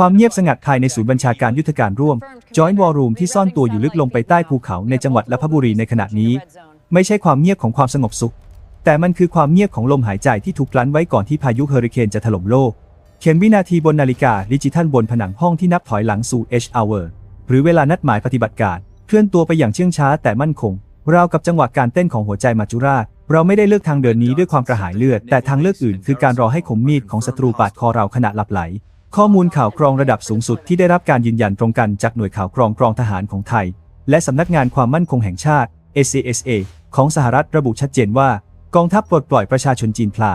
ความเงียบสงัดภายในศูนย์บัญชาการยุทธการร่วม Joint War Room ที่ซ่อนตัวอยู่ลึกลงไปใต้ภูเขาในจังหวัดลพบุรีในขณะนี้ ไม่ใช่ความเงียบของความสงบสุข แต่มันคือความเงียบของลมหายใจที่ถูกกลั้นไว้ก่อนที่พายุเฮอริเคนจะถล่มโลก เข็มวินาทีบนนาฬิกาดิจิทัลบนผนังห้องที่นับถอยหลังสู่ H hour หรือเวลานัดหมายปฏิบัติการ เคลื่อนตัวไปอย่างเชื่องช้าแต่มั่นคงราวกับจังหวะการเต้นของหัวใจมาจุราช เราไม่ได้เลือกทางเดินนี้ด้วยความกระหายเลือด แต่ทางเลือกอื่นคือการรอให้คมมีดของศัตรูปาดคอเราขณะหลับไหล ข้อมูลข่าวกรองระดับสูงสุดที่ได้รับการยืนยันตรงกันจากหน่วยข่าวกรองกรองทหารของไทย และสำนักงานความมั่นคงแห่งชาติ SCSA ของสหรัฐระบุชัดเจนว่า กองทัพปลดปล่อยประชาชนจีนพลา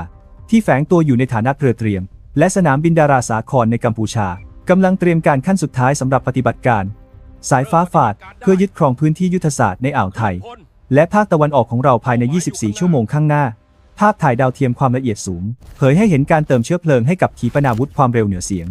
ที่แฝงตัวอยู่ในฐานะเรือเตรียม และสนามบินดาราสาครในกัมพูชากำลังเตรียมการขั้นสุดท้ายสำหรับปฏิบัติการ สายฟ้าฝาดเพื่อยึดครองพื้นที่ยุทธศาสตร์ในอ่าวไทย และภาคตะวันออกของเราภายใน 24 ชั่วโมงข้างหน้า ภาพถ่ายดาวเทียมความละเอียดสูง เผยให้เห็นการเติมเชื้อเพลิงให้กับขีปนาวุธความเร็วเหนือเสียง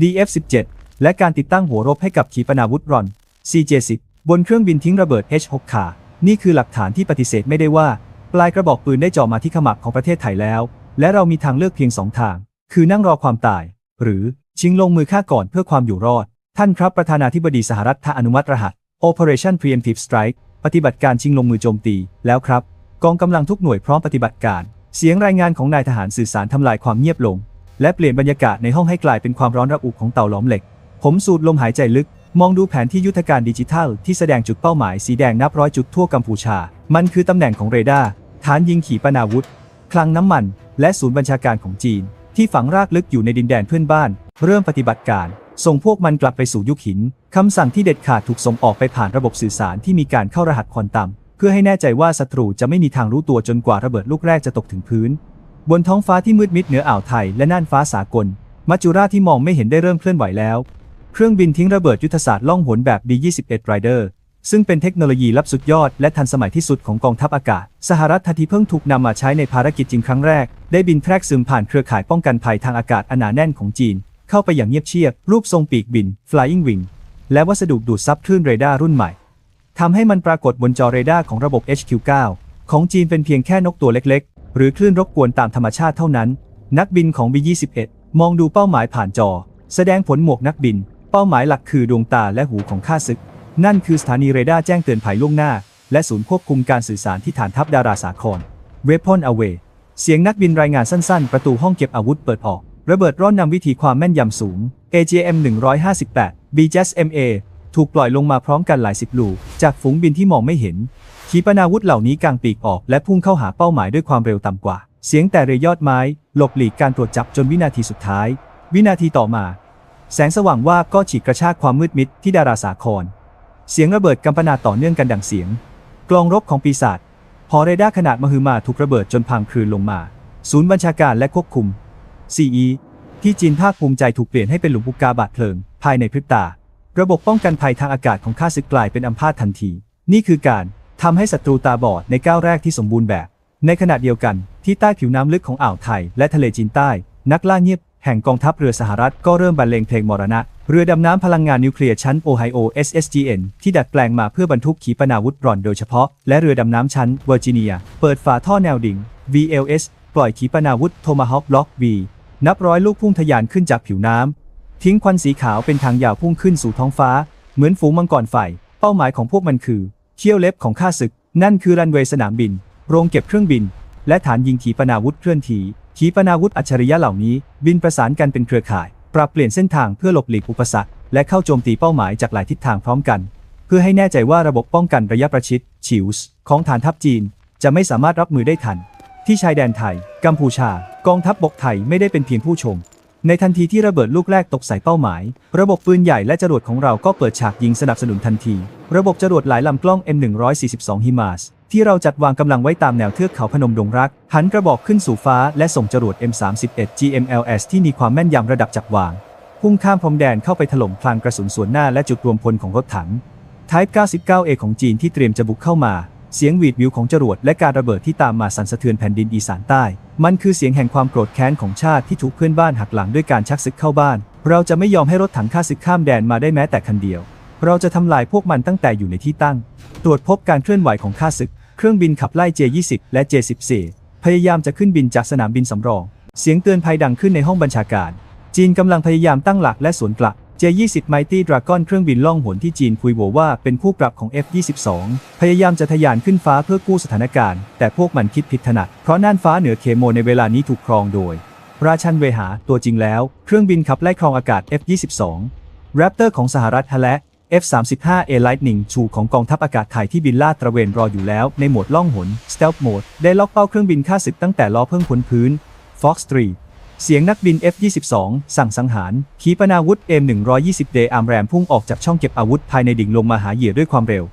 DF-17 และการติดตั้งหัวรบให้กับขีปนาวุธรอน CJ-10 บนเครื่องบินทิ้งระเบิด H-6 ขานี่คือหลักฐานที่ปฏิเสธไม่ได้ว่า ปลายกระบอกปืนได้จ่อมาที่ขมับของประเทศไทยแล้ว และเรามีทางเลือกเพียงสองทาง คือนั่งรอความตาย หรือชิงลงมือฆ่าก่อนเพื่อความอยู่รอด ท่านครับประธานาธิบดีสหรัฐถ้าอนุมัติรหัส Operation Preemptive Strike ปฏิบัติการชิงลงมือโจมตีแล้วครับ กองกำลังทุกหน่วยพร้อมปฏิบัติการ เสียงรายงานของนายทหารสื่อสารทำลายความเงียบลง และเปลี่ยนบรรยากาศในห้องให้กลายเป็นความร้อนระอุของเตาหลอมเหล็ก ผมสูดลมหายใจลึก มองดูแผนที่ยุทธการดิจิทัล ที่แสดงจุดเป้าหมายสีแดงนับร้อยจุดทั่วกัมพูชา มันคือตำแหน่งของเรดาร์ฐานยิงขีปนาวุธ คลังน้ำมัน และศูนย์บัญชาการของจีน ที่ฝังรากลึกอยู่ในดินแดนเพื่อนบ้าน เริ่มปฏิบัติการ ส่งพวกมันกลับไปสู่ยุคหินคำสั่งที่เด็ดขาดถูกส่งออกไปผ่านระบบสื่อสารที่มีการเข้ารหัสควอนตัม เพื่อให้แน่ใจว่าศัตรูจะไม่มีทางรู้ตัวจนกว่าระเบิดลูกแรกจะตกถึงพื้น บนท้องฟ้าที่มืดมิดเหนืออ่าวไทยและน่านฟ้าสากล มัจจุราชที่มองไม่เห็นได้เริ่มเคลื่อนไหวแล้ว เครื่องบินทิ้งระเบิดยุทธศาสตร์ล่องหนแบบ B-21 Rider ซึ่งเป็นเทคโนโลยีลับสุดยอดและทันสมัยที่สุดของกองทัพอากาศ สหรัฐทันทีเพิ่งถูกนำมาใช้ในภารกิจจริงครั้งแรก ได้บินแทรกซึมผ่านเครือข่ายป้องกันภัยทางอากาศอนหนาแน่นของจีน เข้าไปอย่างเงียบเชียบ รูปทรงปีกบิน Flying Wing และวัสดุดูดซับคลื่นเรดาร์รุ่นใหม่ ทำให้มันปรากฏบนจอเรดาร์ของระบบ HQ9 ของจีนเป็นเพียงแค่นกตัวเล็กๆ หรือคลื่นรบกวนตามธรรมชาติเท่านั้น นักบินของ B21 มองดูเป้าหมายผ่านจอ แสดงผลหมวกนักบิน เป้าหมายหลักคือดวงตาและหูของข้าศึก นั่นคือสถานีเรดาร์แจ้งเตือนภัยล่วงหน้า และศูนย์ควบคุมการสื่อสารที่ฐานทัพดาราสาคร Weapon Away เสียงนักบินรายงานสั้นๆ ประตูห้องเก็บอาวุธเปิดออก ระเบิดร่อนนำวิธีความแม่นยำสูง AJM 158 BJS MA ถูกปล่อยลงมาพร้อมกันหลายสิบลูกจากฝูงบินที่มองไม่เห็น ขีปนาวุธเหล่านี้กางปีกออกและพุ่งเข้าหาเป้าหมายด้วยความเร็วต่ำกว่า เสียงแต่เรยยอดไม้ หลบหลีกการตรวจจับจนวินาทีสุดท้าย วินาทีต่อมา แสงสว่างว่าก็ฉีกกระชากความมืดมิดที่ดาราสาคร เสียงระเบิดกำปนาต่อเนื่องกันดังเสียง กลองรบของปีศาจหอเรดาร์ขนาดมหึมาถูกระเบิดจนพังคลืนลงมา ศูนย์บัญชาการและควบคุม CE ที่จีนภาคภูมิใจถูกเปลี่ยนให้เป็นหลุมอุกกาบาตเพลิง ภายในพริบตา ระบบป้องกันภัยทางอากาศของข้าศึกกลายเป็นอัมพาตทันที นี่คือการทำให้ศัตรูตาบอดในก้าวแรกที่สมบูรณ์แบบ ในขณะเดียวกันที่ใต้ผิวน้ำลึกของอ่าวไทย และทะเลจีนใต้ นักล่าเงียบแห่งกองทัพเรือสหรัฐก็เริ่มบรรเลงเพลงมรณะ เรือดำน้ำพลังงานนิวเคลียร์ชั้นโอไฮโอ SSGN ที่ดัดแปลงมาเพื่อบรรทุกขีปนาวุธรอนโดยเฉพาะ และเรือดำน้ำชั้นเวอร์จิเนีย เปิดฝาท่อแนวดิ่ง VLS ปล่อยขีปนาวุธโทมาฮอคบล็อก V นับร้อยลูกพุ่งทะยานขึ้นจากผิวน้ำ ทิ้งควันสีขาวเป็นทางยาวพุ่งขึ้นสู่ท้องฟ้า เหมือนฝูงมังกรไฟ เป้าหมายของพวกมันคือเขี้ยวเล็บของข้าศึก นั่นคือรันเวย์สนามบิน โรงเก็บเครื่องบิน และฐานยิงขีปนาวุธเคลื่อนที่ขีปนาวุธอัจฉริยะเหล่านี้ บินประสานกันเป็นเครือข่าย ปรับเปลี่ยนเส้นทางเพื่อหลบหลีกอุปสรรค และเข้าโจมตีเป้าหมายจากหลายทิศทางพร้อมกัน เพื่อให้แน่ใจว่าระบบป้องกันระยะประชิดชิวส์ของฐานทัพจีน จะไม่สามารถรับมือได้ทัน ที่ชายแดนไทย กัมพูชา กองทัพบบกไทยไม่ได้เป็นเพียงผู้ชม ในทันทีที่ระเบิดลูกแรกตกใส่เป้าหมาย ระบบปืนใหญ่และจรวดของเราก็เปิดฉากยิงสนับสนุนทันที ระบบจรวดหลายลำกล้อง M142 ฮิมาสที่เราจัดวางกำลังไว้ตามแนวเทือกเขาพนมดงรัก หันกระบอกขึ้นสู่ฟ้าและส่งจรวด M31 GMLS ที่มีความแม่นยำระดับจับวาง พุ่งข้ามพรมแดนเข้าไปถล่มพลางกระสุนส่วนหน้าและจุดรวมพลของรถถัง Type 99A ของจีนที่เตรียมจะบุกเข้ามา เสียงหวีดวิวของจรวดและการระเบิดที่ตามมาสั่นสะเทือนแผ่นดินอีสานใต้ มันคือเสียงแห่งความโกรธแค้นของชาติที่ถูกเพื่อนบ้านหักหลังด้วยการชักศึกเข้าบ้าน เราจะไม่ยอมให้รถถังข้าศึกข้ามแดนมาได้แม้แต่คันเดียว เราจะทำลายพวกมันตั้งแต่อยู่ในที่ตั้ง ตรวจพบการเคลื่อนไหวของข้าศึก เครื่องบินขับไล่ J20 และ J14 พยายามจะขึ้นบินจากสนามบินสำรอง เสียงเตือนภัยดังขึ้นในห้องบัญชาการ จีนกำลังพยายามตั้งหลักและสวนกลับ J-20 Mighty Dragon เครื่องบินล่องหนที่จีนคุยโวว่าเป็นคู่ปรับของ F-22 พยายามจะทะยานขึ้นฟ้าเพื่อกู้สถานการณ์ แต่พวกมันคิดผิดถนัด เพราะน่านฟ้าเหนือเคโมในเวลานี้ถูกครองโดย ราชันเวหาตัวจริงแล้ว เครื่องบินขับไล่ครองอากาศ F-22 Raptor ของสหรัฐและ F-35A Lightning II ของกองทัพอากาศไทยที่บินลาดตระเวนรออยู่แล้วในโหมดล่องหน Stealth Mode ได้ล็อกเป้าเครื่องบินค่าศึกตั้งแต่ล้อเพิ่งพ้นพื้น Fox 3 เสียงนักบิน F-22 สั่งสังหาร ขีปนาวุธ M120D อาร์มแรมพุ่งออกจากช่องเก็บอาวุธภายในดิ่งลงมาหาเหยื่อด้วยความเร็ว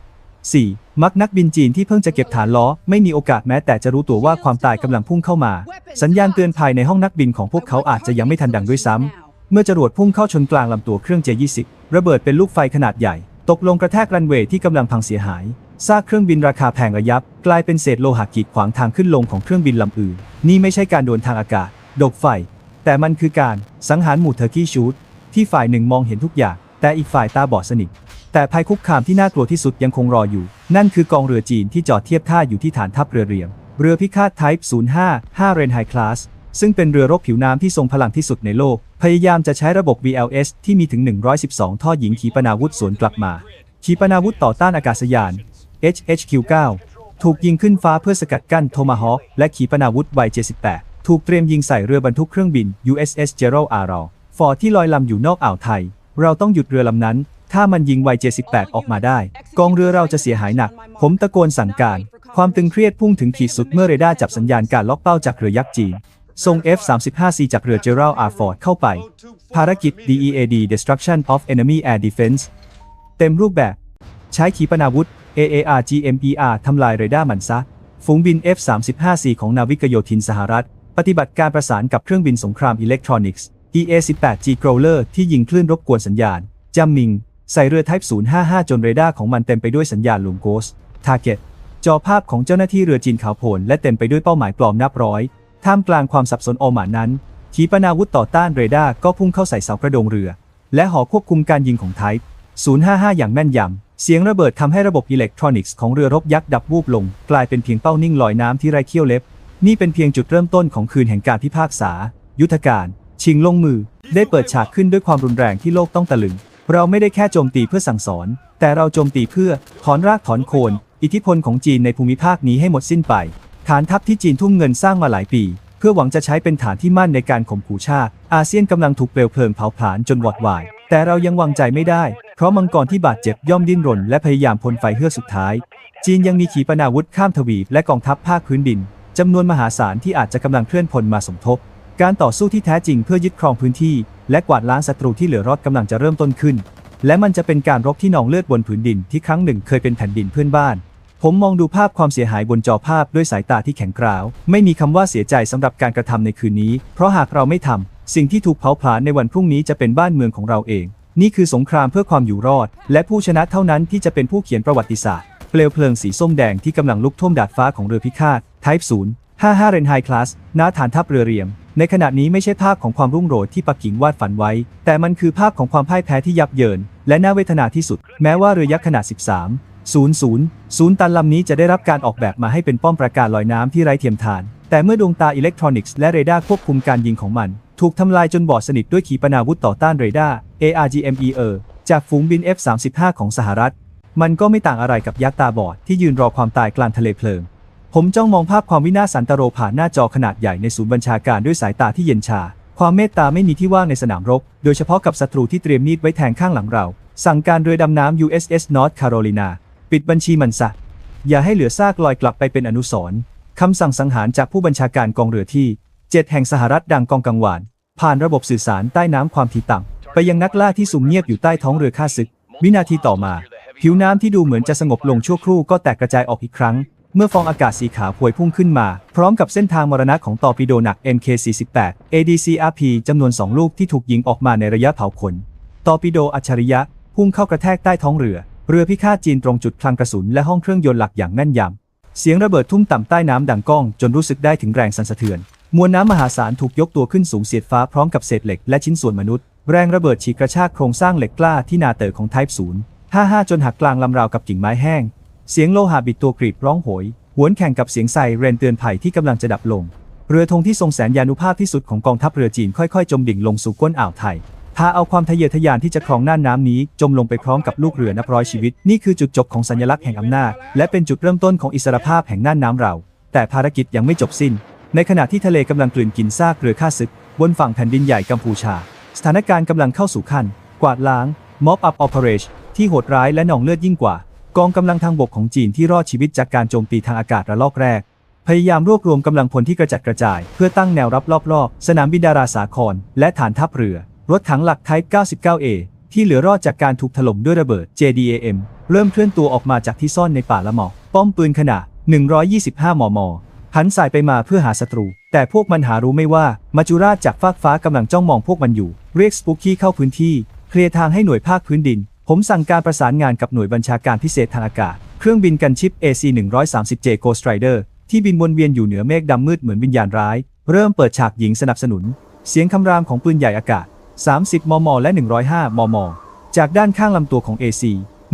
4. มักนักบินจีนที่เพิ่งจะเก็บฐานล้อ ไม่มีโอกาสแม้แต่จะรู้ตัวว่าความตายกำลังพุ่งเข้ามา สัญญาณเตือนภายในห้องนักบินของพวกเขาอาจจะยังไม่ทันดังด้วยซ้ำ เมื่อจรวดพุ่งเข้าชนกลางลำตัวเครื่อง J-20 ระเบิดเป็นลูกไฟขนาดใหญ่ ตกลงกระแทกรันเวย์ที่กำลังพังเสียหายซากเครื่องบินราคาแพงระยับ กลายเป็นเศษโลหะกีดขวางทางขึ้นลงของเครื่องบินลำอื่น นี่ไม่ใช่การโดนทางอากาศ ดกไฟ แต่มันคือการสังหารหมู่เทอร์กี้ชูตที่ฝ่ายหนึ่งมองเห็นทุกอย่าง แต่อีกฝ่ายตาบอดสนิท แต่ภัยคุกคามที่น่ากลัวที่สุดยังคงรออยู่ นั่นคือกองเรือจีนที่จอดเทียบท่าอยู่ที่ฐานทัพเรือเรียง เรือพิฆาต Type 05 5 r e n h i Class ซึ่งเป็นเรือรบผิวน้ำที่ทรงพลังที่สุดในโลก พยายามจะใช้ระบบ VLS ที่มีถึง 112 ท่อหญิงขีปนาวุธสวนกลับมา ขีปนาวุธต่อต้านอากาศยาน HHQ-9 ถูกยิงขึ้นฟ้าเพื่อสกัดกั้นโทมาฮอคและขีปนาวุธ Y78 ถูกเตรียมยิงใส่เรือบรรทุกเครื่องบิน USS Gerald R. Ross ฟอร์ที่ลอยลำอยู่นอกอ่าวไทย เราต้องหยุดเรือลำนั้น ถ้ามันยิง Y78 ออกมาได้ กองเรือเราจะเสียหายหนัก ผมตะโกนสั่งการ ความตึงเครียดพุ่งถึงขีดสุดเมื่อเรดาร์จับสัญญาณการล็อกเป้าจากเรือยักษ์จีนส่ง F-35C จากเรือ Gerald R. Ford เข้าไป ภารกิจ DEAD Destruction of Enemy Air Defense เต็มรูปแบบ ใช้ขีปนาวุธ AAR GMER ทำลายเรดาร์มันซะ ฝูงบิน F-35C ของนาวิกโยธินสหรัฐ ปฏิบัติการประสานกับเครื่องบินสงครามอิเล็กทรอนิกส์ EA-18G Growler ที่ยิงคลื่นรบกวนสัญญาณจัมมิง ใส่เรือ Type 055 จนเรดาร์ของมันเต็มไปด้วยสัญญาณลวงโกส Target จอภาพของเจ้าหน้าที่เรือจีนขาวโพลนและเต็มไปด้วยเป้าหมายปลอมนับร้อย ท่ามกลางความสับสนโอหมานนั้น ขีปนาวุธต่อต้านเรดาร์ก็พุ่งเข้าใส่เสากระโดงเรือ และหอควบคุมการยิงของ Type 055 อย่างแม่นยำ เสียงระเบิดทำให้ระบบอิเล็กทรอนิกส์ของเรือรบยักษ์ดับวูบลง กลายเป็นเพียงเป้านิ่งลอยน้ำที่ไร้เขี้ยวเล็บ นี่เป็นเพียงจุดเริ่มต้นของคืนแห่งการพิพากษา ยุทธการ ชิงลงมือ ได้เปิดฉากขึ้นด้วยความรุนแรงที่โลกต้องตะลึง เราไม่ได้แค่โจมตีเพื่อสั่งสอน แต่เราโจมตีเพื่อถอนรากถอนโคน อิทธิพลของจีนในภูมิภาคนี้ให้หมดสิ้นไป ฐานทัพที่จีนทุ่มเงินสร้างมาหลายปี เพื่อหวังจะใช้เป็นฐานที่มั่นในการข่มขู่ชาติ อาเซียนกำลังถูกเปลวเพลิงเผาผลาญจนวอดวาย แต่เรายังวางใจไม่ได้ เพราะมังกรที่บาดเจ็บย่อมดิ้นรน และพยายามพ่นไฟเฮือกสุดท้าย จีนยังมีขีปนาวุธข้ามทวีปและกองทัพภาคพื้นดิน จำนวนมหาศาลที่อาจจะกำลังเคลื่อนพลมาสมทบ การต่อสู้ที่แท้จริงเพื่อยึดครองพื้นที่ และกวาดล้างศัตรูที่เหลือรอดกำลังจะเริ่มต้นขึ้น และมันจะเป็นการรบที่นองเลือดบนผืนดินที่ครั้งหนึ่งเคยเป็นแผ่นดินเพื่อนบ้าน ผมมองดูภาพความเสียหายบนจอภาพด้วยสายตาที่แข็งกร้าว ไม่มีคำว่าเสียใจสำหรับการกระทำในคืนนี้ เพราะหากเราไม่ทำสิ่งที่ถูกเผาผลาญในวันพรุ่งนี้จะเป็นบ้านเมืองของเราเอง นี่คือสงครามเพื่อความอยู่รอด และผู้ชนะเท่านั้นที่จะเป็นผู้เขียนประวัติศาสตร์ เปลวเพลิงสีส้มแดงที่กำลังลุกท่วมดาดฟ้าของเรือพิฆาต Type 0 55 r e n h i Class ณฐานทัพเรือเรียม ในขณะนี้ไม่ใช่ภาพของความรุ่งโรจน์ที่ปักกิ่งวาดฝันไว้ แต่มันคือภาพของความพ่ายแพ้ที่ยับเยิน และน่าเวทนาที่สุด แม้ว่าเรือยักษ์ขนาด 13 00 0 ตันลำนี้จะได้รับการออกแบบมาให้เป็นป้อมปราการลอยน้ำที่ไร้เทียมทาน แต่เมื่อดวงตาอิเล็กทรอนิกส์และเรดาร์ควบคุมการยิงของมัน ถูกทำลายจนบอดสนิทด้วยขีปนาวุธต่อต้านเรดาร์ ARGMER จากฝูงบิน F-35 ของสหรัฐ มันก็ไม่ต่างอะไรกับยักษ์ตาบอดที่ยืนรอความตายกลางทะเลเพลิง ผมจ้องมองภาพความวินาศสันตโรผ่านหน้าจอขนาดใหญ่ในศูนย์บัญชาการด้วยสายตาที่เย็นชา ความเมตตาไม่มีที่ว่างในสนามรบ โดยเฉพาะกับศัตรูที่เตรียมมีดไว้แทงข้างหลังเรา สั่งการเรือดำน้ำ USS North Carolina ปิดบัญชีมันซะ อย่าให้เหลือซากลอยกลับไปเป็นอนุสรณ์คำสั่งสังหารจากผู้บัญชาการกองเรือที่7แห่งสหรัฐดังกองกังวาน ผ่านระบบสื่อสารใต้น้ำความถี่ต่ำไปยังนักล่าที่สุ่มเงียบอยู่ใต้ท้องเรือข้าศึก วินาทีต่อมา ผิวน้ำที่ดูเหมือนจะสงบลงชั่วครู่ก็แตกกระจายออกอีกครั้ง เมื่อฟองอากาศสีขาวพวยพุ่งขึ้นมา พร้อมกับเส้นทางมรณะของตอร์ปิโดหนัก MK48 ADCRP จำนวน2ลูกที่ถูกยิงออกมาในระยะเผาขน ตอร์ปิโดอัจฉริยะ พุ่งเข้ากระแทกใต้ท้องเรือ เรือพิฆาตจีนตรงจุดคลังกระสุนและห้องเครื่องยนต์หลักอย่างแม่นยำเสียงระเบิดทุ่มต่ำใต้น้ำดังก้อง จนรู้สึกได้ถึงแรงสั่นสะเทือน มวลน้ำมหาศาลถูกยกตัวขึ้นสูงเสียดฟ้าพร้อมกับเศษเหล็กและชิ้นส่วนมนุษย์แรงระเบิดฉีกกระชากโครงสร้างเหล็กกล้าที่นาเตอของ Type 0 55จนหักกลางลำราวกับกิ่งไม้แห้ง เสียงโลหะบิดตัวกรีดร้องโหย หวนแข่งกับเสียงไซเรนเตือนภัยที่กำลังจะดับลง เรือธงที่ทรงแสนยานุภาพที่สุดของกองทัพเรือจีนค่อยๆ จมดิ่งลงสู่ก้นอ่าวไทยพาเอาความทะเยอทะยานที่จะครองน่านน้ำนี้ จมลงไปพร้อมกับลูกเรือนับร้อยชีวิต นี่คือจุดจบของสัญลักษณ์แห่งอำนาจ และเป็นจุดเริ่มต้นของอิสรภาพแห่งน่านน้ำเรา แต่ภารกิจยังไม่จบสิ้น ในขณะที่ทะเลกำลังกลืนกินซากเรือข้าศึก บนฝั่งแผ่นดินใหญ่กัมพูชา สถานการณ์กำลังเข้าสู่ขั้น กวาดล้างม็อบอัพอ p เ r a t i o n ที่โหดร้ายและหนองเลือดยิ่งกว่า กองกำลังทางบกของจีนที่รอดชีวิตจากการโจมตีทางอากาศระลอกแรก พยายามรวบรวมกำลังพลที่กระจัดกระจาย เพื่อตั้งแนวรับรอบๆ สนามบินดาราสาคร และฐานทัพเรือ รถถังหลัก Type 99A ที่เหลือรอดจากการถูกถล่มด้วยระเบิด JDAM เริ่มเคลื่อนตัวออกมาจากที่ซ่อนในป่าละหมอกป้อมปืนขนาด 125 มม หันสายไปมาเพื่อหาศัตรู แต่พวกมันหารู้ไม่ว่ามาจุราชจากฟากฟ้ากำลังจ้องมองพวกมันอยู่ เรียกสปุกกี้เข้าพื้นที่ เคลียร์ทางให้หน่วยภาคพื้นดิน ผมสั่งการประสานงานกับหน่วยบัญชาการพิเศษทางอากาศ เครื่องบินกันชิป AC-130J Ghost Rider ที่บินวนเวียนอยู่เหนือเมฆดำมืดเหมือนวิญญาณร้าย เริ่มเปิดฉากหญิงสนับสนุน เสียงคำรามของปืนใหญ่อากาศ 30 มม และ 105 มม จากด้านข้างลำตัวของ AC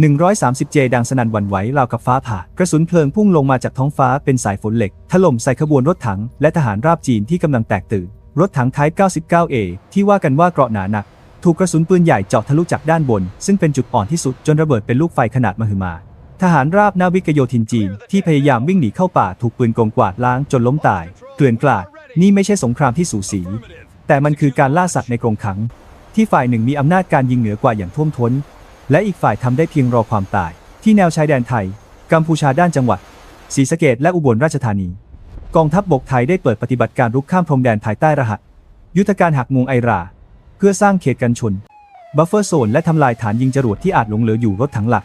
130J ดังสนั่นหวั่นไหวราวกับฟ้าผ่า กระสุนเพลิงพุ่งลงมาจากท้องฟ้าเป็นสายฝนเหล็ก ถล่มใส่ขบวนรถถังและทหารราบจีนที่กำลังแตกตื่น รถถัง Type 99A ที่ว่ากันว่าเกราะหนาหนัก ถูกกระสุนปืนใหญ่เจาะทะลุจากด้านบน ซึ่งเป็นจุดอ่อนที่สุดจนระเบิดเป็นลูกไฟขนาดมหึมา ทหารราบนาวิกโยธินจีน ที่พยายามวิ่งหนีเข้าป่าถูกปืนกงกวาดล้างจนล้มตายเกลื่อนกลาด นี่ไม่ใช่สงครามที่สูสี แต่มันคือการล่าสัตว์ในกรงขัง ที่ฝ่ายหนึ่งมีอำนาจการยิงเหนือกว่าอย่างท่วมท้น และอีกฝ่ายทำได้เพียงรอความตาย ที่แนวชายแดนไทย กัมพูชาด้านจังหวัดศรีสะเกดและอุบลราชธานี กองทัพบบกไทยได้เปิดปฏิบัติการรุกข้ามพรมแดนภายใต้รหัส ยุทธการหักมุงไอรา เพื่อสร้างเขตกันชน บัฟเฟอร์โซนและทำลายฐานยิงจรวดที่อาจหลงเหลืออยู่รถถังหลัก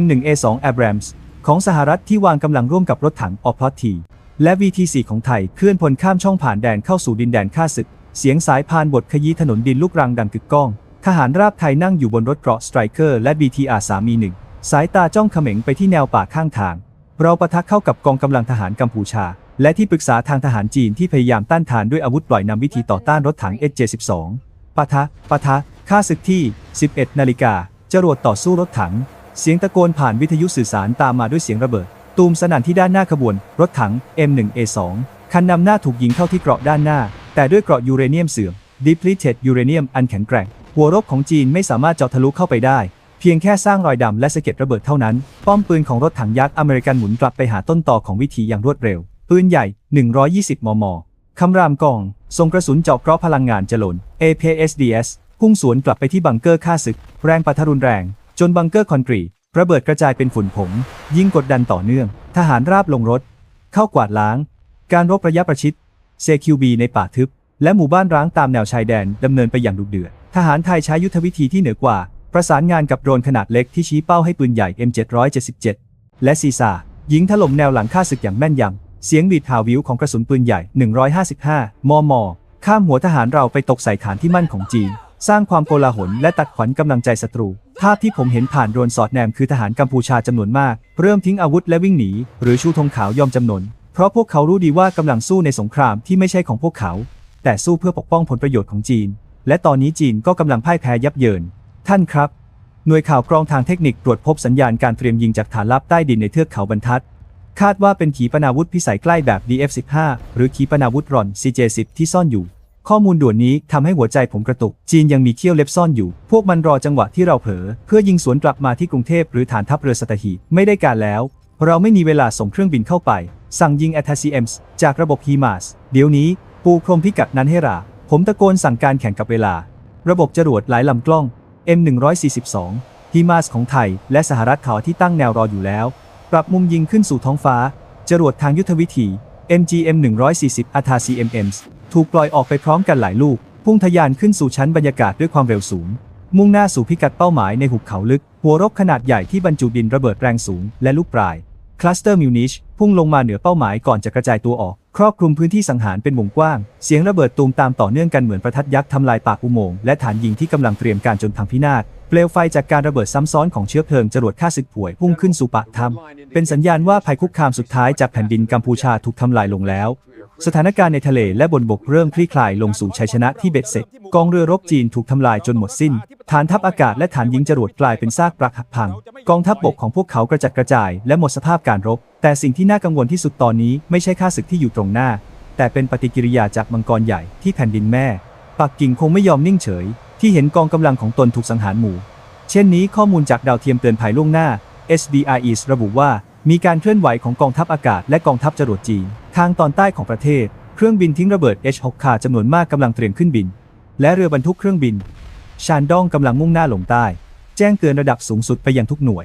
M1A2 Abrams ของสหรัฐที่วางกำลังร่วมกับรถถังออพลอตทีและ VT4 ของไทยเคลื่อนพลข้ามช่องผ่านแดนเข้าสู่ดินแดนข้าศึก เสียงสายพานบทขยี้ถนนดินลูกรังดังกึกก้อง ทหารราบไทยนั่งอยู่บนรถเกราะสไตรเกอร์และ BTR 3มี1สายตาจ้องเขม็งไปที่แนวป่าข้างทาง เราปะทะเข้ากับกองกำลังทหารกัมพูชา และที่ปรึกษาทางทหารจีนที่พยายามต้านทานด้วยอาวุธปล่อยนำวิธีต่อต้านรถถัง S72 ปะทะ ปะทะ ค่าศึกที่ 11 นาฬิกา จรวดต่อสู้รถถัง เสียงตะโกนผ่านวิทยุสื่อสารตามมาด้วยเสียงระเบิด ตูมสนั่นที่ด้านหน้าขบวน รถถัง M1A2 คันนำหน้าถูกยิงเข้าที่เกราะด้านหน้า แต่ด้วยเกราะยูเรเนียมเสื่อม depleted uranium อันแข็งแกร่ง หัวรบของจีนไม่สามารถเจาะทะลุเข้าไปได้ เพียงแค่สร้างรอยดำและสะเก็ดระเบิดเท่านั้น ป้อมปืนของรถถังยักษ์อเมริกันหมุนกลับไปหาต้นตอของวิธีอย่างรวดเร็ว ปืนใหญ่ 120 มม คำรามกองส่งกระสุนเจาะเกราะพลังงานจลน APSDS พุ่งสวนกลับไปที่บังเกอร์ฆ่าศึก แรงปะทะรุนแรง จนบังเกอร์คอนกรีตระเบิดกระจายเป็นฝุ่นผงยิ่งกดดันต่อเนื่อง ทหารราบลงรถ เข้ากวาดล้าง การรบระยะประชิด CQB ในป่าทึบ และหมู่บ้านร้างตามแนวชายแดนดำเนินไปอย่างดุเดือด ทหารไทยใช้ยุทธวิธีที่เหนือกว่า ประสานงานกับโดรนขนาดเล็กที่ชี้เป้าให้ปืนใหญ่ M777 และซีซายิงถล่มแนวหลังฆ่าศึกอย่างแม่นยำ เสียงบีดหาวิวของกระสุนปืนใหญ่ 155 มม ข้ามหัวทหารเราไปตกใส่ฐานที่มั่นของจีน สร้างความโกลาหลและตัดขวัญกำลังใจศัตรู ภาพที่ผมเห็นผ่านโดรนสอดแนมคือทหารกัมพูชาจำนวนมาก เริ่มทิ้งอาวุธและวิ่งหนี หรือชูธงขาวยอมจำนน เพราะพวกเขารู้ดีว่ากำลังสู้ในสงครามที่ไม่ใช่ของพวกเขา แต่สู้เพื่อปกป้องผลประโยชน์ของจีน และตอนนี้จีนก็กำลังพ่ายแพ้ยับเยิน ท่านครับ หน่วยข่าวกรองทางเทคนิคตรวจพบสัญญาณการเตรียมยิงจากฐานลับใต้ดินในเทือกเขาบรรทัด คาดว่าเป็นขีปนาวุธพิสัยใกล้แบบ DF-15 หรือขีปนาวุธรอน CJ-10 ที่ซ่อนอยู่ ข้อมูลด่วนนี้ทำให้หัวใจผมกระตุก จีนยังมีเขี้ยวเล็บซ่อนอยู่ พวกมันรอจังหวะที่เราเผลอ เพื่อยิงสวนกลับมาที่กรุงเทพหรือฐานทัพเรือสัตหีบไม่ได้การแล้ว เราไม่มีเวลาส่งเครื่องบินเข้าไป สั่งยิง a t a c m s จากระบบ HIMARS เดี๋ยวนี้ ปูพรมพิกัดนั้นให้รา ผมตะโกนสั่งการแข่งกับเวลา ระบบจรวดหลายลำกล้อง M142 ฮิมาสของไทย และสหรัฐเขาที่ตั้งแนวรออยู่แล้ว ปรับมุมยิงขึ้นสู่ท้องฟ้า จรวดทางยุทธวิธี MGM 140 a t a CMMs ถูกปล่อยออกไปพร้อมกันหลายลูก พุ่งทะยานขึ้นสู่ชั้นบรรยากาศด้วยความเร็วสูง มุ่งหน้าสู่พิกัดเป้าหมายในหุบเขาลึก หัวรบขนาดใหญ่ที่บรรจุดินระเบิดแรงสูง และลูกปลาย คลัสเตอร์มิวนิชพุ่งลงมาเหนือเป้าหมายก่อนจะกระจายตัวออก ครอบคลุมพื้นที่สังหารเป็นวงกว้าง เสียงระเบิดตูมตามต่อเนื่องกันเหมือนประทัดยักษ์ทำลายปากอุโมงค์และฐานยิงที่กำลังเตรียมการจนพังพินาศ เปลวไฟจากการระเบิดซ้ำซ้อนของเชื้อเพลิงจรวดฆ่าศึกป่วยพุ่งขึ้นสู่ปากถ้ำเป็นสัญญาณว่าภัยคุกคามสุดท้ายจากแผ่นดินกัมพูชาถูกทำลายลงแล้ว สถานการณ์ในทะเลและบนบกเริ่มคลี่คลายลงสู่ชัยชนะที่เบ็ดเสร็จ กองเรือรบจีนถูกทำลายจนหมดสิ้น ฐานทัพอากาศและฐานยิงจรวดกลายเป็นซากปรักหักพัง กองทัพบบกของพวกเขากระจัดกระจาย และหมดสภาพการรบ แต่สิ่งที่น่ากังวลที่สุดตอนนี้ไม่ใช่ค่าศึกที่อยู่ตรงหน้า แต่เป็นปฏิกิริยาจากมังกรใหญ่ที่แผ่นดินแม่ ปักกิ่งคงไม่ยอมนิ่งเฉย ที่เห็นกองกำลังของตนถูกสังหารหมู่ เช่นนี้ข้อมูลจากดาวเทียมเตือนภัยล่วงหน้า SDRE ระบุว่ามีการเคลื่อนไหวของกองทัพอากาศและกองทัพจรวดจีน ทางตอนใต้ของประเทศ เครื่องบินทิ้งระเบิด H6K จำนวนมากกำลังเตรียมขึ้นบิน และเรือบรรทุกเครื่องบิน ชานดองกำลังมุ่งหน้าลงใต้ แจ้งเตือนระดับสูงสุดไปยังทุกหน่วย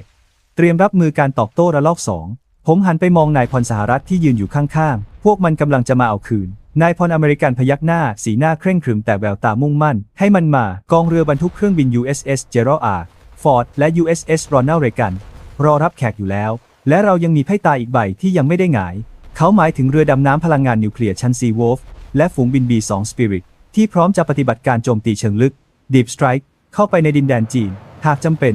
เตรียมรับมือการตอบโต้ระลอกสองผมหันไปมองนายพลสหรัฐที่ยืนอยู่ข้างๆ พวกมันกำลังจะมาเอาคืน นายพลอเมริกันพยักหน้า สีหน้าเคร่งครึมแต่แววตามุ่งมั่น ให้มันมา กองเรือบรรทุกเครื่องบิน USS Gerald R. Ford และ USS Ronald Reagan รอรับแขกอยู่แล้ว และเรายังมีไพ่ตาอีกใบที่ยังไม่ได้หงาย เขาหมายถึงเรือดำน้ำพลังงานนิวเคลียร์ชั้น Sea Wolf และฝูงบิน B2 Spirit ที่พร้อมจะปฏิบัติการโจมตีเชิงลึก Deep Strike เข้าไปในดินแดนจีน หากจำเป็น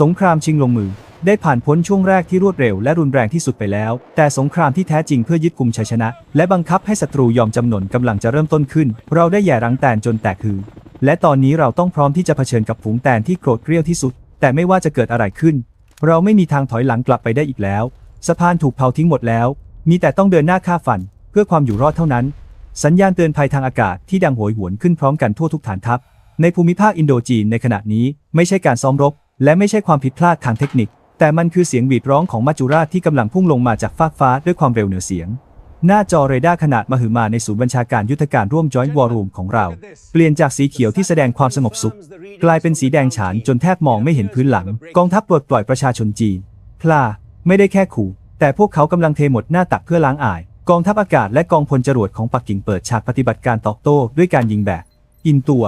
สงครามชิงลงมือ ได้ผ่านพ้นช่วงแรกที่รวดเร็วและรุนแรงที่สุดไปแล้ว แต่สงครามที่แท้จริงเพื่อยึดกุมชัยชนะ และบังคับให้ศัตรูยอมจำนนกำลังจะเริ่มต้นขึ้น เราได้แย่รังแตนจนแตกคือ และตอนนี้เราต้องพร้อมที่จะเผชิญกับฝูงแตนที่โกรธเกรี้ยวที่สุด แต่ไม่ว่าจะเกิดอะไรขึ้น เราไม่มีทางถอยหลังกลับไปได้อีกแล้ว สะพานถูกเผาทิ้งหมดแล้ว มีแต่ต้องเดินหน้าฆ่าฟัน เพื่อความอยู่รอดเท่านั้น สัญญาณเตือนภัยทางอากาศที่ดังโหยหวนขึ้นพร้อมกันทั่วทุกฐานทัพ ในภูมิภาคอินโดจีนในขณะนี้ไม่ใช่การซ้อมรบ และไม่ใช่ความผิดพลาดทางเทคนิค แต่มันคือเสียงบีดร้องของมัจจุราชที่กำลังพุ่งลงมาจากฟากฟ้าด้วยความเร็วเหนือเสียง หน้าจอเรดาร์ขนาดมหึมาในศูนย์บัญชาการยุทธการร่วม Joint War Room ของเรา เปลี่ยนจากสีเขียวที่แสดงความสงบสุข กลายเป็นสีแดงฉานจนแทบมองไม่เห็นพื้นหลัง กองทัพปลดปล่อยประชาชนจีน พลา ไม่ได้แค่ขู่ แต่พวกเขากำลังเทหมดหน้าตักเพื่อล้างอาย กองทัพอากาศและกองพลจรวดของปักกิ่งเปิดฉากปฏิบัติการตอบโต้ด้วยการยิงแบบอินตัว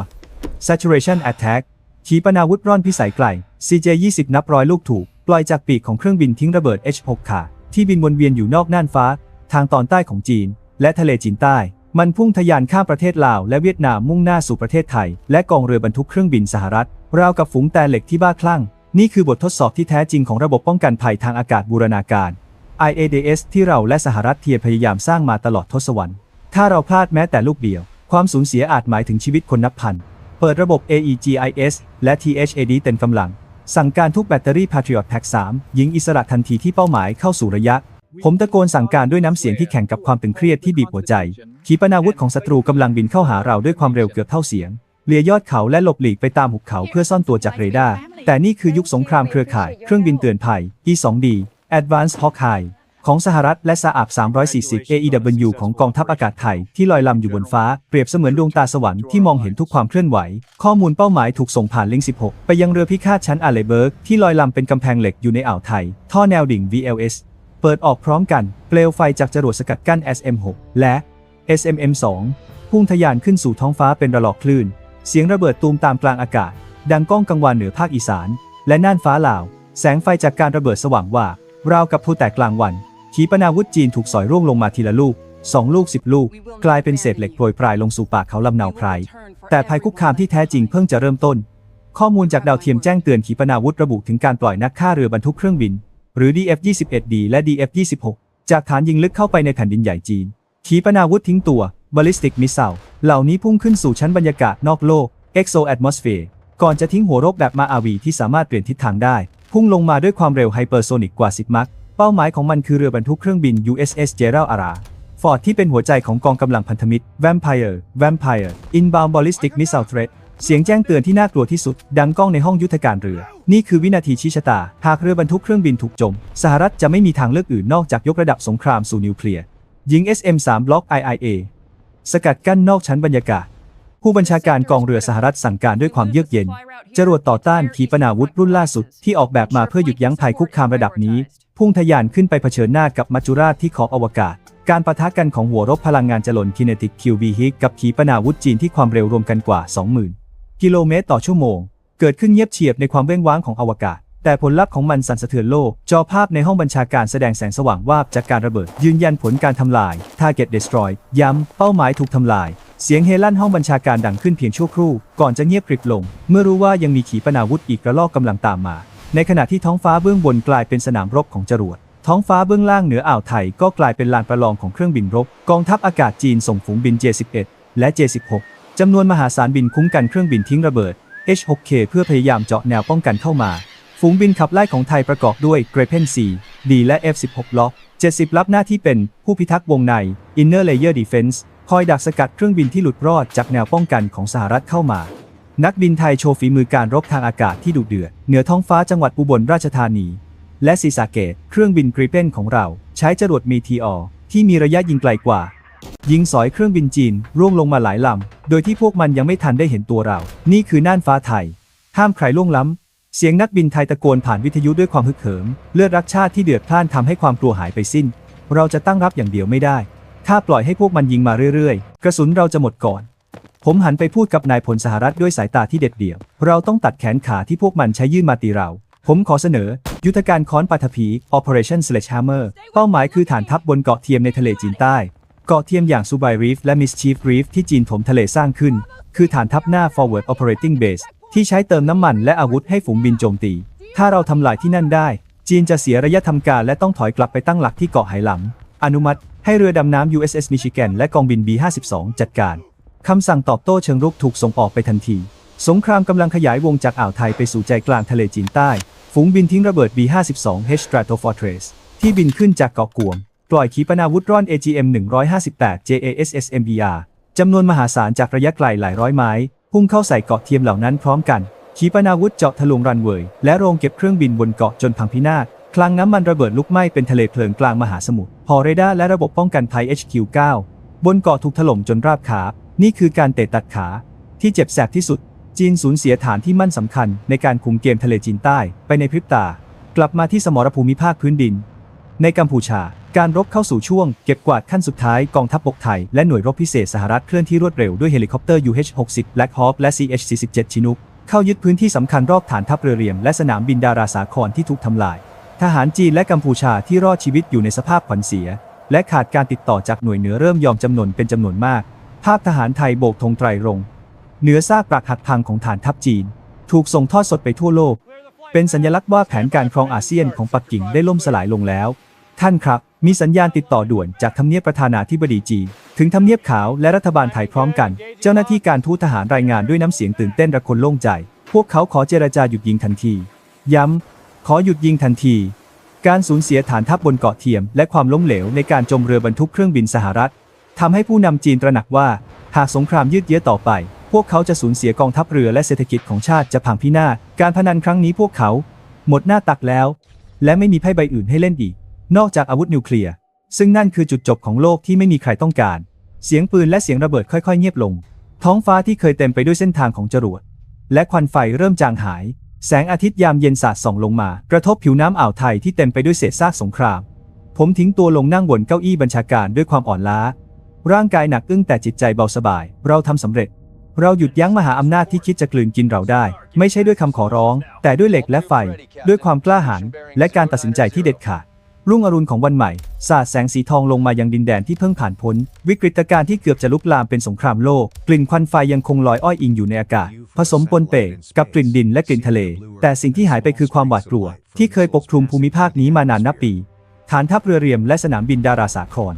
saturation attack ขีปนาวุธร่อนพิสัยไกล CJ-20 นับร้อยลูกถูก ล่อยจากปีกของเครื่องบินทิ้งระเบิด H6 ขาที่บินวนเวียนอยู่นอกน่านฟ้า ทางตอนใต้ของจีน และทะเลจีนใต้ มันพุ่งทะยานข้ามประเทศลาวและเวียดนามมุ่งหน้าสู่ประเทศไทย และกองเรือบรรทุกเครื่องบินสหรัฐราวกับฝูงแตนเหล็กที่บ้าคลั่ง นี่คือบททดสอบที่แท้จริงของระบบป้องกันภัยทางอากาศบูรณาการ IADS ที่เราและสหรัฐเทียพยายามสร้างมาตลอดทศวรรษ ถ้าเราพลาดแม้แต่ลูกเดียว ความสูญเสียอาจหมายถึงชีวิตคนนับพัน เปิดระบบ AEGIS และ THAD เต็มกำลัง สั่งการทุกแบตเตอรี่ Patriot Pack 3 ยิงอิสระทันทีที่เป้าหมายเข้าสู่ระยะ ผมตะโกนสั่งการด้วยน้ำเสียงที่แข่งกับความตึงเครียดที่บีบหัวใจ ขีปนาวุธของศัตรูกำลังบินเข้าหาเราด้วยความเร็วเกือบเท่าเสียงเลียยอดเขาและหลบหลีกไปตามหุบเขาเพื่อซ่อนตัวจากเรดาร์แต่นี่คือยุคสงครามเครือข่าย เครื่องบินเตือนภัย E-2D Advanced Hawkeye ของสหรัฐและสอาบ340 AEW ของกองทัพอากาศไทยที่ลอยลำอยู่บนฟ้าเปรียบเสมือนดวงตาสวรรค์ที่มองเห็นทุกความเคลื่อนไหว ข้อมูลเป้าหมายถูกส่งผ่านลิงก์ 16 ไปยังเรือพิฆาตชั้นอาเลเบิร์กที่ลอยลำเป็นกำแพงเหล็กอยู่ในอ่าวไทย ท่อแนวดิ่ง VLS เปิดออกพร้อมกัน เปลวไฟจากจรวดสกัดกั้น SM6 และ SMM2 พุ่งทะยานขึ้นสู่ท้องฟ้าเป็นระลอกคลื่น เสียงระเบิดตูมตามกลางอากาศ ดังก้องกังวานเหนือภาคอีสาน และน่านฟ้าลาว แสงไฟจากการระเบิดสว่างว่า ราวกับพลุแตกกลางวัน ขีปนาวุธจีนถูกสอยร่วงลงมาทีละลูก2ลูก10ลูก กลายเป็นเศษเหล็กโปรยปลายลงสู่ปากเขาลำนาวไพรแต่ภัยคุกคามที่แท้จริงเพิ่งจะเริ่มต้น ข้อมูลจากดาวเทียมแจ้งเตือนขีปนาวุธระบุถึงการปล่อยนักฆ่าเรือบรรทุกเครื่องบิน หรือ DF-21D และ DF-26 จากฐานยิงลึกเข้าไปในแผ่นดินใหญ่จีน ขีปนาวุธทิ้งตัว ballistic missile เหล่านี้พุ่งขึ้นสู่ชั้นบรรยากาศนอกโลก exo atmosphere ก่อนจะทิ้งหัวรบแบบมาอาวีที่สามารถเปลี่ยนทิศทางได้ พุ่งลงมาด้วยความเร็วไฮเปอร์โซนิกกว่า 10 มัค เป้าหมายของมันคือเรือบรรทุกเครื่องบิน USS Gerald R. Ford ที่เป็นหัวใจของกองกำลังพันธมิตร Vampire Vampire Inbound Ballistic Missile Threat เสียงแจ้งเตือนที่น่ากลัวที่สุด ดังก้องในห้องยุทธการเรือ นี่คือวินาทีชี้ชะตา หากเรือบรรทุกเครื่องบินถูกจม สหรัฐจะไม่มีทางเลือกอื่นนอกจากยกระดับสงครามสู่นิวเคลียร์ยิง SM-3 บล็อก IIA สกัดกั้นนอกชั้นบรรยากาศ ผู้บัญชาการกองเรือสหรัฐสั่งการด้วยความเยือกเย็น จรวดต่อต้านขีปนาวุธรุ่นล่าสุดที่ออกแบบมาเพื่อหยุดยั้งภัยคุกคามระดับนี้ พุ่งทะยานขึ้นไปเผชิญหน้ากับมัจจุราชที่ขอบอวกาศ การปะทะกันของหัวรบพลังงานจรวดคินเนติก QB HIG กับขีปนาวุธจีนที่ความเร็วรวมกันกว่า 20,000 กิโลเมตรต่อชั่วโมง เกิดขึ้นเงียบเฉียบในความเว้งว้างของอวกาศแต่ผลลัพธ์ของมันสั่นสะเทือนโลก จอภาพในห้องบัญชาการแสดงแสงสว่างวาบจากการระเบิด ยืนยันผลการทำลาย Target Destroy ย้ำ เป้าหมายถูกทำลาย เสียงเฮลั่นห้องบัญชาการดังขึ้นเพียงชั่วครู่ ก่อนจะเงียบกริบลง เมื่อรู้ว่ายังมีขีปนาวุธอีกระลอกกำลังตามมา ในขณะที่ท้องฟ้าเบื้องบนกลายเป็นสนามรบของจรวด ท้องฟ้าเบื้องล่างเหนืออ่าวไทยก็กลายเป็นลานประลองของเครื่องบินรบ กองทัพอากาศจีนส่งฝูงบิน J11 และ J16 จำนวนมหาศาลบินคุ้มกันเครื่องบินทิ้งระเบิด H6K เพื่อพยายามเจาะแนวป้องกันเข้ามา ฝูงบินขับไล่ของไทยประกอบด้วย Gripen C D และ F16 ล็อก70 รับหน้าที่เป็นผู้พิทักษ์วงใน Inner Layer Defense คอยดักสกัดเครื่องบินที่หลุดรอดจากแนวป้องกันของสหรัฐเข้ามา นักบินไทยโชว์ฝีมือการรบทางอากาศที่ดุเดือด เหนือท้องฟ้าจังหวัดอุบลราชธานี และซีสาเกต เครื่องบินกริเปนของเรา ใช้จรวดมีทีออที่มีระยะยิงไกลกว่า ยิงสอยเครื่องบินจีนร่วงลงมาหลายลำ โดยที่พวกมันยังไม่ทันได้เห็นตัวเรา นี่คือน่านฟ้าไทย ห้ามใครล่วงล้ำ เสียงนักบินไทยตะโกนผ่านวิทยุด้วยความฮึกเหิม เลือดรักชาติที่เดือดพล่านทำให้ความกลัวหายไปสิ้น เราจะตั้งรับอย่างเดียวไม่ได้ ถ้าปล่อยให้พวกมันยิงมาเรื่อยๆ กระสุนเราจะหมดก่อน ผมหันไปพูดกับนายพลสหรัฐด้วยสายตาที่เด็ดเดี่ยว เราต้องตัดแขนขาที่พวกมันใช้ยื่นมาตีเรา ผมขอเสนอ ยุทธการค้อนปาฐพี Operation Sledgehammer เป้าหมายคือฐานทัพบนเกาะเทียมในทะเลจีนใต้ เกาะเทียมอย่างซูไบรีฟและ Mischief Reef ที่จีนถมทะเลสร้างขึ้น คือฐานทัพหน้า Forward Operating Base ที่ใช้เติมน้ำมันและอาวุธให้ฝูงบินโจมตี ถ้าเราทำลายที่นั่นได้ จีนจะเสียระยะทำการและต้องถอยกลับไปตั้งหลักที่เกาะไหหลำอนุมัติ ให้เรือดำน้ำ USS Michigan และกองบิน B-52 จัดการ คำสั่งตอบโต้เชิงรุกถูกส่งออกไปทันที สงครามกำลังขยายวงจากอ่าวไทยไปสู่ใจกลางทะเลจีนใต้ ฝูงบินทิ้งระเบิด B-52H Stratofortress ที่บินขึ้นจากเกาะกวม ปล่อยขีปนาวุธร่อน AGM 158 JASS MBR จำนวนมหาศาลจากระยะไกลหลายร้อยไม้ พุ่งเข้าใส่เกาะเทียมเหล่านั้นพร้อมกันขีปนาวุธเจาะทะลวงรันเวยและโรงเก็บเครื่องบินบนเกาะจนพังพินาศ คลังน้ำมันระเบิดลุกไหม้เป็นทะเลเพลิงกลางมหาสมุทรพอเรดาร์และระบบป้องกันภัย HQ9 บนเกาะถูกถล่มจนราบคาบนี่คือการเตะตัดขา ที่เจ็บแสบที่สุด จีนสูญเสียฐานที่มั่นสำคัญในการคุมเกมทะเลจีนใต้ไปในพริบตา กลับมาที่สมรภูมิภาคพื้นดิน ในกัมพูชา การรบเข้าสู่ช่วงเก็บกวาดขั้นสุดท้ายกองทัพบกไทย และหน่วยรบพิเศษสหรัฐเคลื่อนที่รวดเร็วด้วยเฮลิคอปเตอร์ UH-60 Black Hawk และ CH-47 Chinook เข้ายึดพื้นที่สำคัญรอบฐานทัพเรือเรียมและสนามบินดาราสาครที่ถูกทำลาย ทหารจีนและกัมพูชาที่รอดชีวิตอยู่ในสภาพขวัญเสีย และขาดการติดต่อจากหน่วยเหนือเริ่มยอมจำนวนเป็นจำนวนมาก ภาพทหารไทยโบกธงไตรรงเหนือซากปรักหักพังของฐานทัพจีน ถูกส่งทอดสดไปทั่วโลก เป็นสัญลักษณ์ว่าแผนการครองอาเซียนของปักกิ่งได้ล่มสลายลงแล้ว ท่านครับ มีสัญญาณติดต่อด่วนจากทำเนียบประธานาธิบดีจีน ถึงทำเนียบขาวและรัฐบาลไทยพร้อมกัน เจ้าหน้าที่การทูตทหารรายงานด้วยน้ำเสียงตื่นเต้นระคนโล่งใจ พวกเขาขอเจรจาหยุดยิงทันที ย้ำ ขอหยุดยิงทันที การสูญเสียฐานทัพบนเกาะเทียม และความล้มเหลวในการจมเรือบรรทุกเครื่องบินสหรัฐทำให้ผู้นำจีนตระหนักว่า หากสงครามยืดเยื้อต่อไป พวกเขาจะสูญเสียกองทัพเรือและเศรษฐกิจของชาติจะพังพินาศการพนันครั้งนี้พวกเขา หมดหน้าตักแล้ว และไม่มีไพ่ใบอื่นให้เล่นอีก นอกจากอาวุธนิวเคลียร์ซึ่งนั่นคือจุดจบของโลกที่ไม่มีใครต้องการ เสียงปืนและเสียงระเบิดค่อยๆ เงียบลง ท้องฟ้าที่เคยเต็มไปด้วยเส้นทางของจรวด และควันไฟเริ่มจางหาย แสงอาทิตย์ยามเย็นสาดส่องลงมา กระทบผิวน้ำอ่าวไทยที่เต็มไปด้วยเศษซากสงคราม ผมทิ้งตัวลงนั่งบนเก้าอี้บัญชาการด้วยความอ่อนล้า ร่างกายหนักอึ้งแต่จิตใจเบาสบาย เราทำสำเร็จ เราหยุดยั้งมหาอำนาจที่คิดจะกลืนกินเราได้ ไม่ใช่ด้วยคำขอร้อง แต่ด้วยเหล็กและไฟ ด้วยความกล้าหาญและการตัดสินใจที่เด็ดขาด รุ่งอรุณของวันใหม่ สาดแสงสีทองลงมายังดินแดนที่เพิ่งผ่านพ้น วิกฤตการณ์ที่เกือบจะลุกลามเป็นสงครามโลก กลิ่นควันไฟยังคงลอยอ้อยอิงอยู่ในอากาศ ผสมปนเปกับกลิ่นดินและกลิ่นทะเล แต่สิ่งที่หายไปคือความหวาดกลัว ที่เคยปกคลุมภูมิภาคนี้มานานนับปี ฐานทัพเรือเรียมและสนามบินดาราสาคร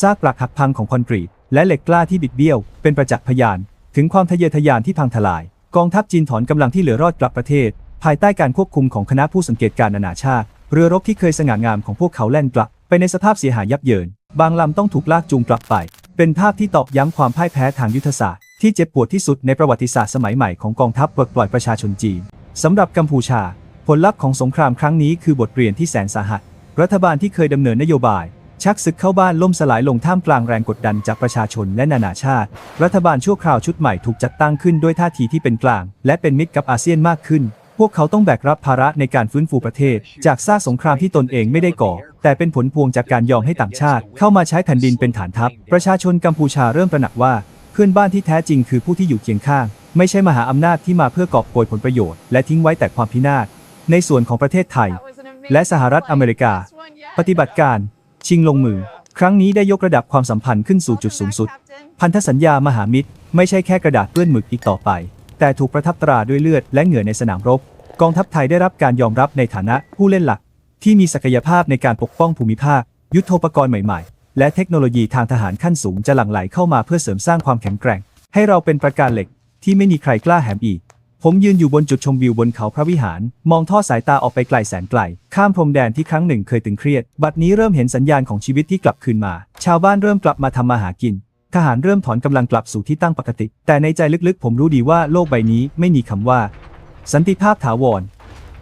ซากปรักหักพังของคอนกรีต และเหล็กกล้าที่บิดเบี้ยว เป็นประจักษ์พยาน ถึงความทะเยอทะยานที่พังทลาย กองทัพจีนถอนกำลังที่เหลือรอดกลับประเทศ ภายใต้การควบคุมของคณะผู้สังเกตการณ์นานาชาติ เรือรบที่เคยสง่างามของพวกเขาแล่นกลับ ไปในสภาพเสียหายยับเยิน บางลำต้องถูกลากจูงกลับไป เป็นภาพที่ตอกย้ำความพ่ายแพ้ทางยุทธศาสตร์ที่เจ็บปวดที่สุดในประวัติศาสตร์สมัยใหม่ของกองทัพปลดปล่อยประชาชนจีนสำหรับกัมพูชา ผลลัพธ์ของสงครามครั้งนี้คือบทเรียนที่แสนสาหัส รัฐบาลที่เคยดำเนินนโยบาย ชักศึกเข้าบ้านล่มสลายลงท่ามกลางแรงกดดันจากประชาชนและนานาชาติ รัฐบาลชั่วคราวชุดใหม่ถูกจัดตั้งขึ้นด้วยท่าทีที่เป็นกลาง และเป็นมิตรกับอาเซียนมากขึ้น พวกเขาต้องแบกรับภาระในการฟื้นฟูประเทศ จากซากสงครามที่ตนเองไม่ได้ก่อ แต่เป็นผลพวงจากการยอมให้ต่างชาติ เข้ามาใช้แผ่นดินเป็นฐานทัพ ประชาชนกัมพูชาเริ่มตระหนักว่า เพื่อนบ้านที่แท้จริงคือผู้ที่อยู่เคียงข้าง ไม่ใช่มหาอำนาจที่มาเพื่อกอบโกยผลประโยชน์และทิ้งไว้แต่ความพินาศในส่วนของประเทศไทย และสหรัฐอเมริกา ปฏิบัติการ ชิงลงมือ ครั้งนี้ได้ยกระดับความสัมพันธ์ขึ้นสู่จุดสูงสุด พันธสัญญามหามิตร ไม่ใช่แค่กระดาษเปื้อนหมึกอีกต่อไป แต่ถูกประทับตราด้วยเลือดและเหงื่อในสนามรบ กองทัพไทยได้รับการยอมรับในฐานะผู้เล่นหลัก ที่มีศักยภาพในการปกป้องภูมิภาค ยุทโธปกรณ์ใหม่ๆ และเทคโนโลยีทางทหารขั้นสูงจะหลั่งไหลเข้ามาเพื่อเสริมสร้างความแข็งแกร่ง ให้เราเป็นประการเหล็กที่ไม่มีใครกล้าแหมอีก ผมยืนอยู่บนจุดชมวิวบนเขาพระวิหาร มองทอดสายตาออกไปไกลแสนไกล ข้ามพรมแดนที่ครั้งหนึ่งเคยตึงเครียด บัดนี้เริ่มเห็นสัญญาณของชีวิตที่กลับคืนมา ชาวบ้านเริ่มกลับมาทำมาหากิน ทหารเริ่มถอนกำลังกลับสู่ที่ตั้งปกติ แต่ในใจลึกๆ ผมรู้ดีว่าโลกใบนี้ไม่มีคำว่า สันติภาพถาวร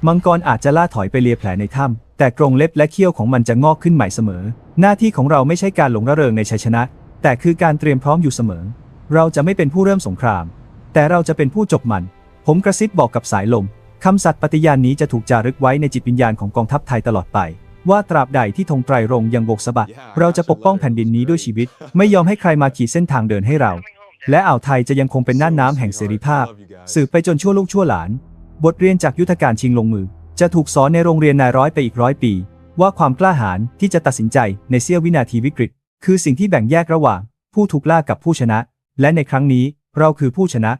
มังกรอาจจะล่าถอยไปเลียแผลในถ้ำแต่กรงเล็บและเขี้ยวของมันจะงอกขึ้นใหม่เสมอ หน้าที่ของเราไม่ใช่การหลงระเริงในชัยชนะ แต่คือการเตรียมพร้อมอยู่เสมอ เราจะไม่เป็นผู้เริ่มสงคราม แต่เราจะเป็นผู้จบมัน ผมกระซิบบอกกับสายลมคำสัตย์ปฏิญาณนี้จะถูกจารึกไว้ในจิตวิญญาณของกองทัพไทยตลอดไป ว่าตราบใดที่ธงไตรรงค์ยังโบกสะบัด เราจะปกป้องแผ่นดินนี้ด้วยชีวิต ไม่ยอมให้ใครมาขีดเส้นทางเดินให้เรา และอ่าวไทยจะยังคงเป็นน่านน้ำแห่งเสรีภาพ สืบไปจนชั่วลูกชั่วหลาน บทเรียนจากยุทธการชิงลงมือ จะถูกสอนในโรงเรียนนายร้อยไปอีกร้อยปี ว่าความกล้าหาญที่จะตัดสินใจในเสี้ยววินาทีวิกฤต คือสิ่งที่แบ่งแยกระหว่าง ผู้ถูกล่ากับผู้ชนะ และในครั้งนี้เราคือผู้ชนะ